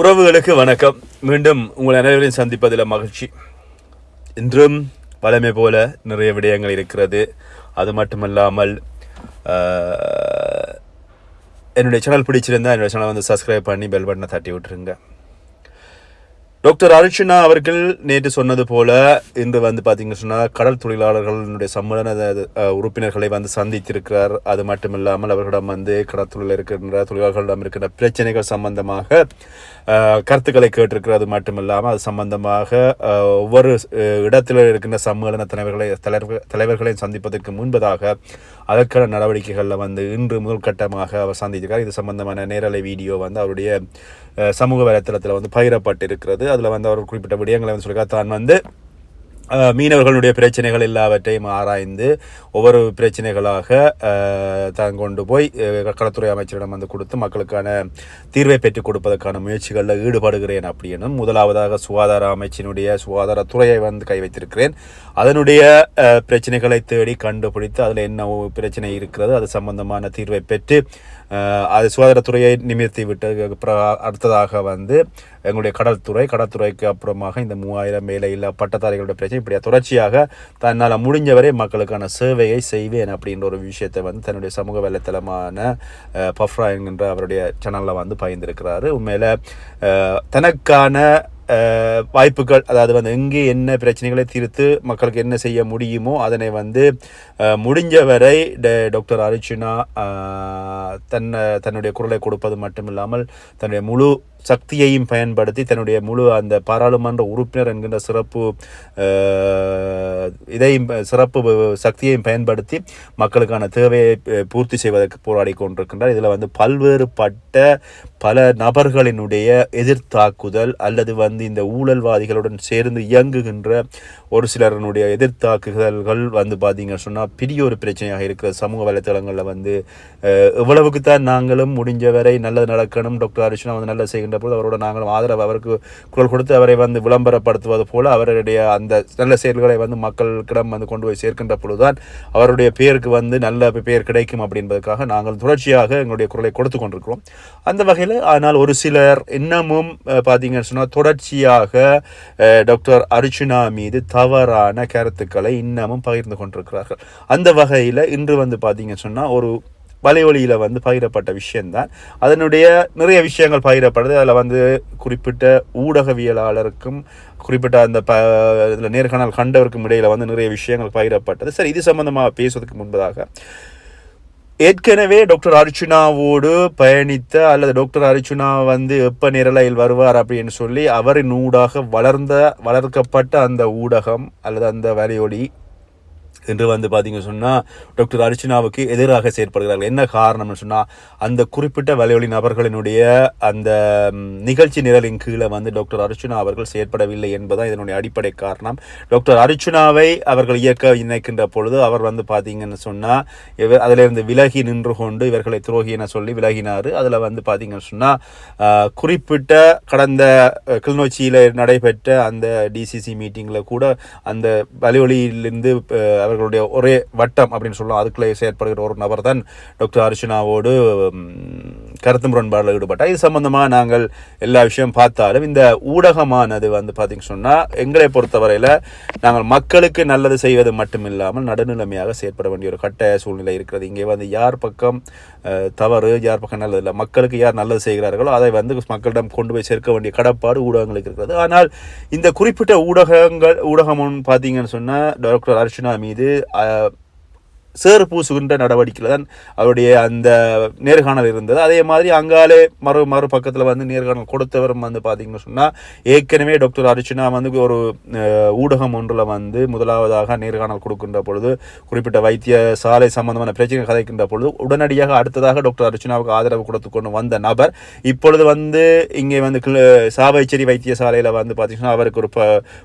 உறவுகளுக்கு வணக்கம். மீண்டும் உங்கள் அனைவரையும் சந்திப்பதில் மகிழ்ச்சி. இன்றும் பழமை போல நிறைய விடயங்கள் இருக்கிறது. அது மட்டுமல்லாமல் என்னுடைய சேனல் பிடிச்சிருந்தா என்னுடைய சேனல் வந்து சப்ஸ்கிரைப் பண்ணி பெல் பட்டனை தட்டி விட்டுருங்க. டாக்டர் அர்ச்சனா அவர்கள் நேற்று சொன்னது போல இன்று வந்து பார்த்தீங்க சொன்னால் கடல் தொழிலாளர்களுடைய சம்மேளன உறுப்பினர்களை வந்து சந்தித்திருக்கிறார். அது மட்டும் இல்லாமல் அவர்களிடம் வந்து கடற்தொழில் இருக்கின்ற தொழிலாளர்களிடம் இருக்கின்ற பிரச்சனைகள் சம்பந்தமாக கருத்துக்களை கேட்டிருக்கிறது மட்டும் இல்லாமல் அது சம்பந்தமாக ஒவ்வொரு இடத்தில் இருக்கின்ற சம்மேளன தலைவர்களை தலைவர்கள் தலைவர்களையும் சந்திப்பதற்கு முன்பதாக அதற்கான நடவடிக்கைகளில் வந்து இன்று முதல் கட்டமாக அவர் சந்தித்திருக்கார். இது சம்பந்தமான நேரலை வீடியோ வந்து அவருடைய சமூக வலைத்தளத்தில் வந்து பகிரப்பட்டிருக்கிறது. அதில் வந்து அவர் குறிப்பிட்ட விடயங்களை வந்து சொல்லியிருக்கார். தான் வந்து மீனவர்களுடைய பிரச்சனைகள் எல்லாவற்றையும் ஆராய்ந்து ஒவ்வொரு பிரச்சனைகளாக தான் கொண்டு போய் அஹ், அமைச்சரிடம் வந்து கொடுத்து மக்களுக்கான தீர்வை பெற்றுக் கொடுப்பதற்கான முயற்சிகளில் ஈடுபடுகிறேன் அப்படின்னும் முதலாவதாக சுகாதார அமைச்சினுடைய சுகாதாரத்துறையை வந்து கை வைத்திருக்கிறேன். அதனுடைய பிரச்சனைகளை தேடி கண்டுபிடித்து அதில் என்ன பிரச்சனை இருக்கிறது அது சம்பந்தமான தீர்வை பெற்று அது சுகாதாரத்துறையை நிமிர்த்தி விட்டு அடுத்ததாக வந்து எங்களுடைய கடல்துறை கடற்துறைக்கு அப்புறமாக இந்த மூவாயிரம் வேலையில்லா பட்டதாரிகளுடைய பிரச்சனை இப்படியா தொடர்ச்சியாக தன்னால் முடிஞ்சவரை மக்களுக்கான சேவையை செய்வேன் அப்படின்ற ஒரு விஷயத்தை வந்து தன்னுடைய சமூக வலைத்தளமான பஃப்ரா என்கின்ற அவருடைய சேனலில் வந்து பகிர்ந்திருக்கிறாரு. உண்மையில் தனக்கான வாய்ப்புகள் அதாவது வந்து எங்கே என்ன பிரச்சனைகளை தீர்த்து மக்களுக்கு என்ன செய்ய முடியுமோ அதனை வந்து முடிஞ்சவரை டாக்டர் அர்ச்சுனா தன்னை தன்னுடைய குரலை கொடுப்பது மட்டும் இல்லாமல் தன்னுடைய முழு சக்தியையும் பயன்படுத்தி தன்னுடைய முழு அந்த பாராளுமன்ற உறுப்பினர் என்கின்ற சிறப்பு இதையும் ப- சிறப்பு சக்தியையும் பயன்படுத்தி மக்களுக்கான தேவையை பூர்த்தி செய்வதற்கு போராடி கொண்டிருக்கின்றார். இதில் வந்து பல்வேறுபட்ட பல நபர்களினுடைய எதிர்த்தாக்குதல் அல்லது வந்து இந்த ஊழல்வாதிகளுடன் சேர்ந்து இயங்குகின்ற ஒரு சிலருடைய எதிர்த்தாக்குதல்கள் வந்து பார்த்தீங்கன்னு சொன்னால் பெரிய ஒரு பிரச்சனையாக இருக்கிற சமூக வலைத்தளங்களில் வந்து இவ்வளவுக்கு எவ்வளவுக்கு தான் நாங்களும் முடிஞ்சவரை நல்லது நடக்கணும். டாக்டர் அர்ச்சனா வந்து நல்ல செய்யணும். செய்கின்ற பொழுது அவரோட நாங்களும் ஆதரவு அவருக்கு குரல் கொடுத்து அவரை வந்து விளம்பரப்படுத்துவது போல அவருடைய அந்த நல்ல செயல்களை வந்து மக்களிடம் வந்து கொண்டு போய் சேர்க்கின்ற பொழுதுதான் அவருடைய பேருக்கு வந்து நல்ல பெயர் கிடைக்கும் அப்படின்றதுக்காக நாங்கள் தொடர்ச்சியாக எங்களுடைய குரலை கொடுத்து கொண்டிருக்கிறோம். அந்த வகையில் ஆனால் ஒரு சிலர் இன்னமும் பார்த்தீங்கன்னு சொன்னால் தொடர்ச்சியாக டாக்டர் அர்ச்சுனா மீது தவறான கருத்துக்களை இன்னமும் பகிர்ந்து கொண்டிருக்கிறார்கள். அந்த வகையில் இன்று வந்து பார்த்தீங்கன்னு சொன்னால் ஒரு வலைவழியில் வந்து பகிரப்பட்ட விஷயம்தான். அதனுடைய நிறைய விஷயங்கள் பகிரப்படுது. அதில் வந்து குறிப்பிட்ட ஊடகவியலாளருக்கும் குறிப்பிட்ட அந்த ப இதில் நேர்காணல் கண்டவருக்கும் இடையில் வந்து நிறைய விஷயங்கள் பகிரப்பட்டது. சரி இது சம்பந்தமாக பேசுவதற்கு முன்பதாக ஏற்கனவே டாக்டர் அர்ச்சுனாவோடு பயணித்த அல்லது டாக்டர் அர்ச்சுனா வந்து எப்ப நிரலையில் வருவார் அப்படின்னு சொல்லி அவரின் ஊடாக வளர்ந்த வளர்க்கப்பட்ட அந்த ஊடகம் அல்லது அந்த வலையொலி என்று வந்து பார்த்தீங்க சொன்னால் டாக்டர் அர்ச்சனாவுக்கு எதிராக செயற்படுகிறார்கள். என்ன காரணம்னு சொன்னால் அந்த குறிப்பிட்ட வலைவழி நபர்களினுடைய அந்த நிகழ்ச்சி நிரலின் கீழே வந்து டாக்டர் அர்ச்சனா அவர்கள் செயற்படவில்லை என்பதுதான் இதனுடைய அடிப்படை காரணம். டாக்டர் அர்ச்சனாவை அவர்கள் இயக்க இணைக்கின்ற பொழுது அவர் வந்து பார்த்தீங்கன்னு சொன்னால் இவர் அதிலிருந்து விலகி நின்று கொண்டு இவர்களை துரோகி என சொல்லி விலகினார். அதில் வந்து பார்த்தீங்கன்னு சொன்னால் குறிப்பிட்ட கடந்த கிளிநொச்சியில் நடைபெற்ற அந்த டிசிசி மீட்டிங்கில் கூட அந்த வலியொலியிலிருந்து அவர் அவர்களுடைய ஒரே வட்டம் அப்படின்னு சொல்லலாம். அதுக்குள்ளே செயற்படுகிற ஒரு நபர் தான் டாக்டர் அர்ச்சனாவோடு கருத்து முரண்பாடில் ஈடுபட்டால் இது சம்மந்தமாக நாங்கள் எல்லா விஷயம் பார்த்தாலும் இந்த ஊடகமானது வந்து பார்த்திங்க சொன்னால் எங்களை பொறுத்தவரையில் நாங்கள் மக்களுக்கு நல்லது செய்வது மட்டும் இல்லாமல் நடுநிலைமையாக செயற்பட வேண்டிய ஒரு கட்டாய சூழ்நிலை இருக்கிறது. இங்கே வந்து யார் பக்கம் தவறு யார் பக்கம் நல்லது இல்லை மக்களுக்கு யார் நல்லது செய்கிறார்களோ அதை வந்து மக்களிடம் கொண்டு போய் சேர்க்க வேண்டிய கடப்பாடு ஊடகங்களுக்கு இருக்கிறது. ஆனால் இந்த குறிப்பிட்ட ஊடகங்கள் ஊடகம் பார்த்தீங்கன்னு சொன்னால் டாக்டர் அர்ச்சனா மீது சேறு பூசுகின்ற நடவடிக்கையில் தான் அவருடைய அந்த நேர்காணல் இருந்தது. அதே மாதிரி அங்காலே மறு மறு பக்கத்தில் வந்து நேர்காணல் கொடுத்தவரும் வந்து பார்த்தீங்கன்னு சொன்னால் ஏற்கனவே டாக்டர் அர்ச்சனா வந்து ஒரு ஊடகம் ஒன்றில் வந்து முதலாவதாக நேர்காணல் கொடுக்கின்ற பொழுது குறிப்பிட்ட வைத்திய சாலை சம்பந்தமான பிரச்சனை கதைக்கின்ற பொழுது உடனடியாக அடுத்ததாக டாக்டர் அர்ச்சனாவுக்கு ஆதரவு கொடுத்து கொண்டு வந்த நபர் இப்பொழுது வந்து இங்கே வந்து கிள- சாவைச்சேரி வைத்தியசாலையில் வந்து பார்த்தீங்கன்னா அவருக்கு ஒரு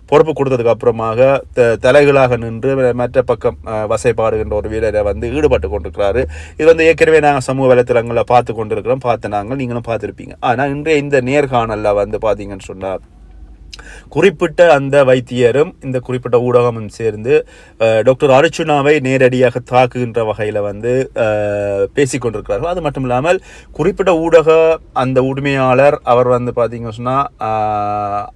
பொறுப்பு கொடுத்ததுக்கு அப்புறமாக த- தலைகளாக நின்று மற்ற பக்கம் வசைப்பாடுகின்ற ஒரு வீரர் வந்து ஈடுபட்டு கொண்டிருக்கிறாரு. இது வந்து ஏற்கனவே நாங்கள் சமூக வலைத்தளங்களில் பார்த்து கொண்டிருக்கிறோம். பார்த்து நாங்கள் நீங்களும் பார்த்துருப்பீங்க. ஆனால் இன்றைய இந்த நேர்காணலில் வந்து பார்த்தீங்கன்னு சொன்னால் குறிப்பிட்ட அந்த வைத்தியரும் இந்த குறிப்பிட்ட ஊடகமும் சேர்ந்து டாக்டர் அர்ச்சுனாவை நேரடியாக தாக்குகின்ற வகையில் வந்து பேசிக்கொண்டிருக்கிறார்கள். அது மட்டும் இல்லாமல் குறிப்பிட்ட ஊடக அந்த உரிமையாளர் அவர் வந்து பார்த்தீங்கன்னு சொன்னால்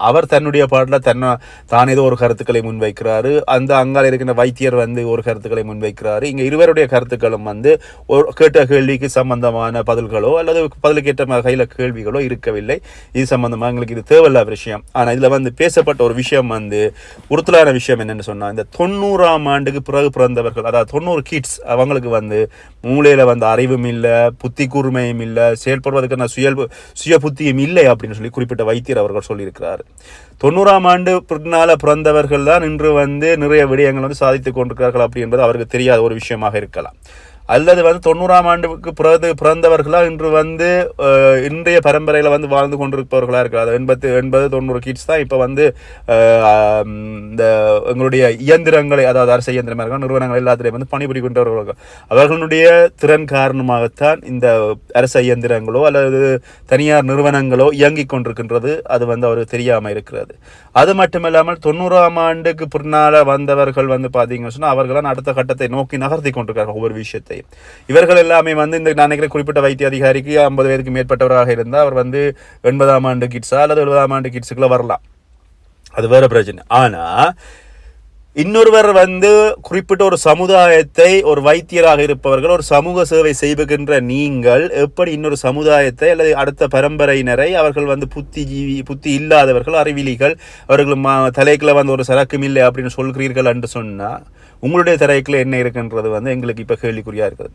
அவர் தன்னுடைய பாட்டில் தன்னை தான் ஏதோ ஒரு கருத்துக்களை முன்வைக்கிறாரு. அந்த அங்கால் இருக்கின்ற வைத்தியர் வந்து ஒரு கருத்துக்களை முன்வைக்கிறாரு. இங்கே இருவருடைய கருத்துக்களும் வந்து ஒரு கேட்ட கேள்விக்கு சம்பந்தமான பதில்களோ அல்லது பதிலுக்கேற்ற வகையில் கேள்விகளோ இருக்கவில்லை. இது சம்பந்தமாக எங்களுக்கு இது தேவையில்லாத விஷயம். ஆனால் இதில் வந்து பேசப்பட்ட ஒரு விஷயம் வந்து உறுத்தலான விஷயம் என்னன்னு சொன்னால் இந்த தொண்ணூறாம் ஆண்டுக்கு பிறகு பிறந்தவர்கள் அதாவது தொண்ணூறு கிட்ஸ் அவங்களுக்கு வந்து மூளையில் வந்து அறிவும் இல்லை புத்தி கூர்மையும் இல்லை செயல்படுவதற்கான சுய சுய புத்தியும் இல்லை அப்படின்னு சொல்லி குறிப்பிட்ட வைத்தியர் அவர்கள் சொல்லியிருக்கிறார். தொண்ணூறாம் ஆண்டு பின்னால் பிறந்தவர்கள் தான் இன்று வந்து நிறைய விடயங்கள் வந்து சாதித்துக் கொண்டிருக்கிறார்கள் அப்படி என்பது அவருக்கு தெரியாத ஒரு விஷயமாக இருக்கலாம். அல்லது வந்து தொண்ணூறாம் ஆண்டுக்கு பிறகு பிறந்தவர்களாக இன்று வந்து இன்றைய பரம்பரையில் வந்து வாழ்ந்து கொண்டிருப்பவர்களாக இருக்கிறார் எண்பத்து எண்பது தொண்ணூறு கிட்ஸ் தான் இப்போ வந்து இந்த எங்களுடைய இயந்திரங்களை அதாவது அரசு இயந்திரமாக இருக்க நிறுவனங்கள் எல்லாத்திலையும் வந்து பணிபுரிகின்றவர்கள். அவர்களுடைய திறன் காரணமாகத்தான் இந்த அரசு இயந்திரங்களோ அல்லது தனியார் நிறுவனங்களோ இயங்கிக் கொண்டிருக்கின்றது. அது வந்து அவருக்கு தெரியாமல் இருக்கிறது. அது மட்டுமில்லாமல் தொண்ணூறாம் ஆண்டுக்கு பின்னால் வந்தவர்கள் வந்து பார்த்தீங்கன்னு சொன்னால் அவர்களாம் அடுத்த கட்டத்தை நோக்கி நகர்த்தி கொண்டிருக்கிறார்கள் ஒவ்வொரு விஷயத்தையும் இவர்கள் எல்லாமே வந்து இந்த நான் நினைக்கிற குறிப்பிட்ட வைத்திய அதிகாரிக்கு ஐம்பது வயதுக்கு மேற்பட்டவராக இருந்தால் அவர் வந்து எண்பதாம் ஆண்டு கிட்ஸா அல்லது எழுபதாம் ஆண்டு கிட்ஸுக்குள்ள வரலாம். அது வேற பிரச்சனை. ஆனா இன்னொருவர் வந்து குறிப்பிட்ட ஒரு சமுதாயத்தை ஒரு வைத்தியராக இருப்பவர்கள் ஒரு சமூக சேவை செய்வுகின்ற நீங்கள் எப்படி இன்னொரு சமுதாயத்தை அல்லது அடுத்த பரம்பரையினரை அவர்கள் வந்து புத்திஜீவி புத்தி இல்லாதவர்கள் அறிவிலிகள் அவர்கள் தலைக்குள்ள வந்து ஒரு சரக்கும் இல்லை அப்படின்னு சொல்கிறீர்கள் என்று சொன்னா உங்களுடைய திரைக்குள்ள என்ன இருக்குன்றது வந்து எங்களுக்கு இப்போ கேள்விக்குறியாக இருக்குது.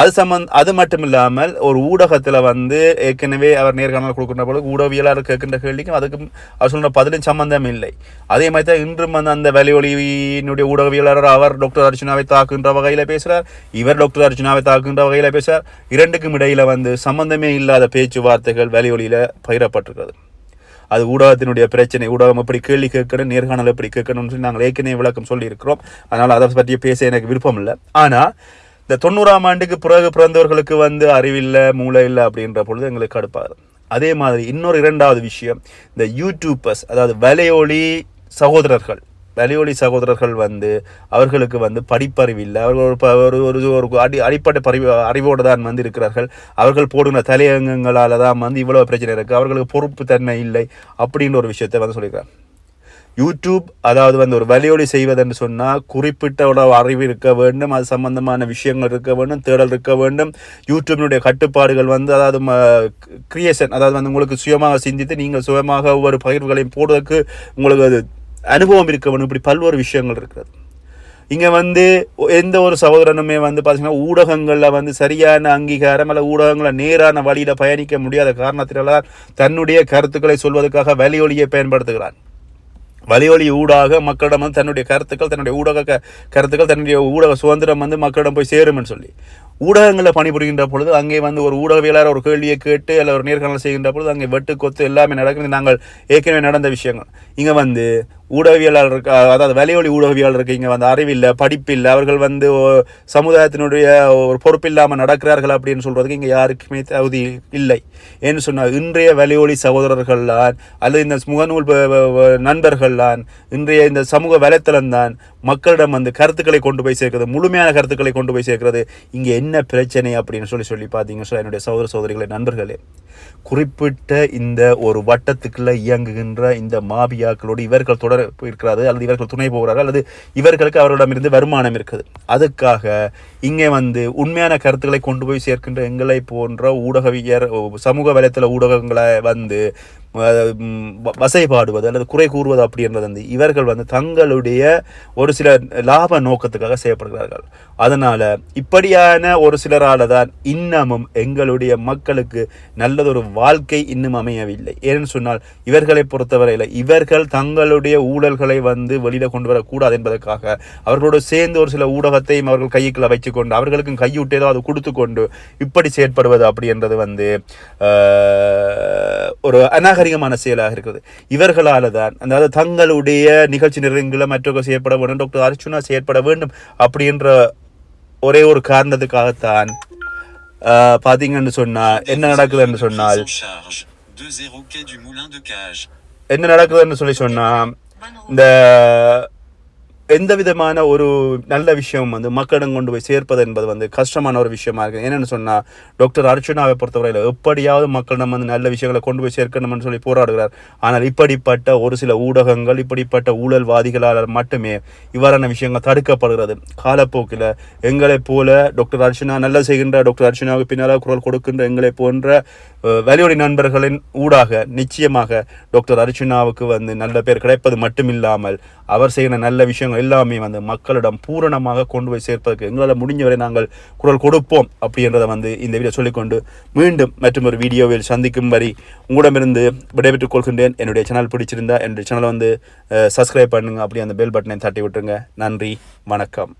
அது சம்பந்த அது மட்டும் இல்லாமல் ஒரு ஊடகத்தில் வந்து ஏற்கனவே அவர் நேர்காணல் கொடுக்குற பொழுது ஊடகவியலாளர் கேட்கின்ற கேள்விக்கும் அதுக்கும் அவர் சொல்கிற பதிலும் சம்மந்தம் இல்லை. அதே மாதிரி தான் இன்றும் வந்து அந்த வலியொலியினுடைய ஊடகவியலாளர் அவர் டாக்டர் அர்ஜுனாவை தாக்குகின்ற வகையில் பேசுகிறார் இவர் டாக்டர் அர்ஜுனாவை தாக்குகின்ற வகையில் பேசுகிறார் இரண்டுக்கும் இடையில் வந்து சம்மந்தமே இல்லாத பேச்சுவார்த்தைகள் வலியொலியில் பகிரப்பட்டிருக்கிறது. அது ஊடகத்தினுடைய பிரச்சனை ஊடகம் எப்படி கேள்வி கேட்கணும் நேர்காணல் எப்படி கேட்கணும்னு சொல்லி நாங்கள் ஏற்கனவே விளக்கம் சொல்லியிருக்கிறோம். அதனால் அதை பற்றி பேச எனக்கு விருப்பம் இல்லை. ஆனால் இந்த தொண்ணூறாம் ஆண்டுக்கு பிறகு பிறந்தவர்களுக்கு வந்து அறிவில்லை மூளை இல்லை அப்படின்ற பொழுது எங்களுக்கு கடுப்பாகுது. அதே மாதிரி இன்னொரு இரண்டாவது விஷயம் இந்த யூடியூபர்ஸ் அதாவது வலையொலி சகோதரர்கள் வலியொலி சகோதரர்கள் வந்து அவர்களுக்கு வந்து படிப்பறிவு இல்லை. அவர்கள் ஒரு ஒரு ஒரு அடி அடிப்படை பறிவு அறிவோடு தான் வந்து இருக்கிறார்கள். அவர்கள் போடுகிற தலையங்கங்களால் தான் வந்து இவ்வளோ பிரச்சனை இருக்குது அவர்களுக்கு பொறுப்பு தன்மை இல்லை அப்படின்ற ஒரு விஷயத்தை வந்து சொல்லியிருக்காங்க. யூடியூப் அதாவது வந்து ஒரு வலியொலி செய்வதென்று சொன்னால் குறிப்பிட்ட அறிவு இருக்க வேண்டும் அது சம்பந்தமான விஷயங்கள் இருக்க வேண்டும் தேடல் இருக்க வேண்டும். யூடியூபினுடைய கட்டுப்பாடுகள் வந்து அதாவது கிரியேஷன் அதாவது வந்து உங்களுக்கு சுயமாக சிந்தித்து நீங்கள் சுயமாக ஒவ்வொரு பகிர்வுகளையும் போடுவதற்கு உங்களுக்கு அது அனுபவம் இருக்க இப்படி பல்வேறு விஷயங்கள் இருக்கிறது. இங்கே வந்து எந்த ஒரு சகோதரனுமே வந்து பார்த்தீங்கன்னா ஊடகங்களில் வந்து சரியான அங்கீகாரம் அல்ல ஊடகங்களை நேரான வழியில் பயணிக்க முடியாத காரணத்தினால தன்னுடைய கருத்துக்களை சொல்வதற்காக வலியொலியை பயன்படுத்துகிறான். வலியொலி ஊடாக மக்களிடம் வந்து தன்னுடைய கருத்துக்கள் தன்னுடைய ஊடக க- கருத்துக்கள் தன்னுடைய ஊடக சுதந்திரம் வந்து மக்களிடம் போய் சேரும்னு சொல்லி. ஊடகங்களில் பணிபுரிகின்ற பொழுது அங்கே வந்து ஒரு ஊடகவியலாளர் ஒரு கேள்வியை கேட்டு அல்ல ஒரு நேர்காணல் செய்கின்ற பொழுது அங்கே வெட்டு கொத்து எல்லாமே நடக்கிறது நாங்கள் ஏற்கனவே நடந்த விஷயங்கள். இங்கே வந்து ஊடகவியலாளர் இருக்க அதாவது வலையொலி ஊடகவியலாளருக்கு இங்கே வந்து அறிவில்லை படிப்பில்லை அவர்கள் வந்து சமுதாயத்தினுடைய ஒரு பொறுப்பில்லாமல் நடக்கிறார்கள் அப்படின்னு சொல்கிறதுக்கு இங்கே யாருக்குமே தகுதி இல்லை. ஏன்னு சொன்னால் இன்றைய வலையொலி சகோதரர்கள்தான் அல்லது இந்த முகநூல் நண்பர்கள்தான் இன்றைய இந்த சமூக வலைத்தளம் தான் மக்களிடம் வந்து கருத்துக்களை கொண்டு போய் சேர்க்கிறது முழுமையான கருத்துக்களை கொண்டு போய் சேர்க்கிறது. இங்கே என்ன பிரச்சனை அப்படின்னு சொல்லி சொல்லி பார்த்தீங்கன்னு சொன்னா என்னுடைய சகோதர சகோதரிகளை நண்பர்களே குறிப்பிட்ட இந்த ஒரு வட்டத்துக்குள்ளே இயங்குகின்ற இந்த மாபியாக்களோடு இவர்கள் தொடர் இருக்கிறாரு அல்லது இவர்கள் துணை போகிறார்கள் அல்லது இவர்களுக்கு அவர்களிடமிருந்து வருமானம் இருக்குது. அதுக்காக இங்கே வந்து உண்மையான கருத்துக்களை கொண்டு போய் சேர்க்கின்ற எங்களை போன்ற ஊடகவியர் சமூக வலைத்தள ஊடகங்களை வந்து வசைபாடுவது அல்லது குறை கூறுவது அப்படின்றது வந்து இவர்கள் வந்து தங்களுடைய ஒரு சில லாப நோக்கத்துக்காக செய்யப்படுகிறார்கள். அதனால் இப்படியான ஒரு சிலரால் தான் இன்னமும் எங்களுடைய மக்களுக்கு நல்லதொரு வாழ்க்கை இன்னும் அமையவில்லை. ஏன்னு சொன்னால் இவர்களை பொறுத்தவரையில் இவர்கள் தங்களுடைய ஊழல்களை வந்து வெளியில் கொண்டு வரக்கூடாது என்பதற்காக அவர்களோடு சேர்ந்து ஒரு சில ஊடகத்தையும் அவர்கள் கைக்குள்ள வச்சுக்கொண்டு அவர்களுக்கும் கையூட்டு அது கொடுத்து கொண்டு இப்படி செயற்படுவது அப்படின்றது வந்து ஒரு அநாகரி அநாகரிகமான செயலாக இருக்கிறது இவர்களால தான் அதாவது தங்களுடைய நிகழ்ச்சி நிறங்களை மற்றவர்கள் செய்யப்பட வேண்டும் டாக்டர் அர்ச்சுனா செயற்பட வேண்டும் அப்படின்ற ஒரே ஒரு காரணத்துக்காகத்தான் ஆஹ், பாத்தீங்கன்னு சொன்னா என்ன நடக்குதுன்னு சொன்னால் En charge. 20 quai du Moulin de Cage. என்ன நடக்குதுன்னு சொல்லி சொன்னா இந்த எந்த விதமான ஒரு நல்ல விஷயம் வந்து மக்களிடம் கொண்டு போய் சேர்ப்பது என்பது வந்து கஷ்டமான ஒரு விஷயமா இருக்குது. என்னென்னு சொன்னால் டாக்டர் அர்ச்சனாவை பொறுத்தவரையில் எப்படியாவது மக்களிடம் வந்து நல்ல விஷயங்களை கொண்டு போய் சேர்க்கணும்னு சொல்லி போராடுகிறார். ஆனால் இப்படிப்பட்ட ஒரு சில ஊடகங்கள் இப்படிப்பட்ட ஊழல்வாதிகளால் மட்டுமே இவ்வாறான விஷயங்கள் தடுக்கப்படுகிறது. காலப்போக்கில் எங்களைப் போல டாக்டர் அர்ச்சனா நல்ல செய்கின்ற டாக்டர் அர்ச்சனாவுக்கு பின்னால் குரல் கொடுக்கின்ற எங்களை போன்ற அஹ், நண்பர்களின் ஊடாக நிச்சயமாக டாக்டர் அர்ச்சனாவுக்கு வந்து நல்ல பேர் கிடைப்பது மட்டுமில்லாமல் அவர் செய்கிற நல்ல விஷயங்கள் எல்லாமே வந்து மக்களிடம் பூரணமாக கொண்டு போய் சேர்ப்பதற்கு எங்களால் முடிஞ்சவரை நாங்கள் குரல் கொடுப்போம் அப்படின்றத வந்து இந்த வீடியோ சொல்லிக்கொண்டு மீண்டும் மற்றும் ஒரு வீடியோவில் சந்திக்கும் வரை உங்களிடமிருந்து விடைபெற்றுக் கொள்கின்றேன். என்னுடைய சேனல் பிடிச்சிருந்தா என்னுடைய சேனலை வந்து சப்ஸ்கிரைப் பண்ணுங்க. அப்படி அந்த பெல் பட்டனை தட்டி விட்டுருங்க. நன்றி. வணக்கம்.